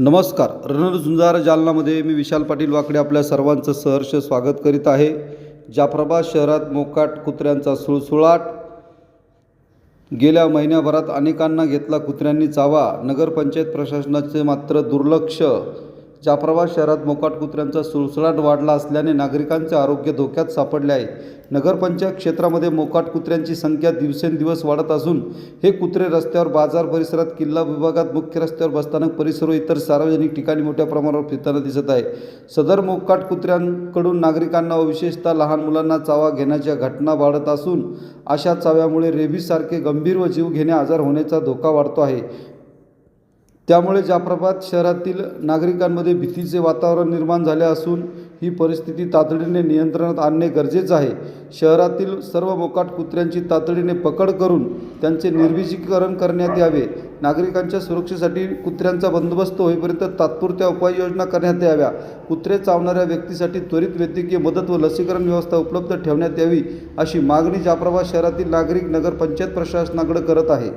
नमस्कार. रणझुंजार जालनामध्ये मी विशाल पाटील वाकडे आपल्या सर्वांचं सहर्ष स्वागत करीत आहे. जाफराबाद शहरात मोकाट कुत्र्यांचा सुळसुळाट. गेल्या महिन्याभरात अनेकांना घेतला कुत्र्यांनी चावा. नगरपंचायत प्रशासनाचे मात्र दुर्लक्ष. जाफराबाद शहरात मोकाट कुत्र्यांचा सुळसुळाट वाढला असल्याने नागरिकांचे आरोग्य धोक्यात सापडले आहे. नगरपंचायत क्षेत्रामध्ये मोकाट कुत्र्यांची संख्या दिवसेंदिवस वाढत असून हे कुत्रे रस्त्यावर बाजार परिसरात किल्ला विभागात मुख्य रस्त्यावर बसस्थानक परिसर व इतर सार्वजनिक ठिकाणी मोठ्या प्रमाणावर फिरताना दिसत आहे. सदर मोकाट कुत्र्यांकडून नागरिकांना व विशेषतः लहान मुलांना चावा घेण्याच्या घटना वाढत असून अशा चाव्यामुळे रेबीसारखे गंभीर व जीवघेणे आजार होण्याचा धोका वाढतो आहे. त्यामुळे जाफराबाद शहरातील नागरिकांमध्ये भीतीचे वातावरण निर्माण झाले असून ही परिस्थिती तातडीने नियंत्रणात आणणे गरजेचं आहे. शहरातील सर्व मोकाट कुत्र्यांची तातडीने पकड करून त्यांचे निर्विजीकरण करण्यात यावे. नागरिकांच्या सुरक्षेसाठी कुत्र्यांचा बंदोबस्त होईपर्यंत तात्पुरत्या उपाययोजना करण्यात याव्या. कुत्रे चावणाऱ्या व्यक्तीसाठी त्वरित वैद्यकीय मदत व लसीकरण व्यवस्था उपलब्ध ठेवण्यात यावी अशी मागणी जाफराबाद शहरातील नागरिक नगरपंचायत प्रशासनाकडे करत आहे.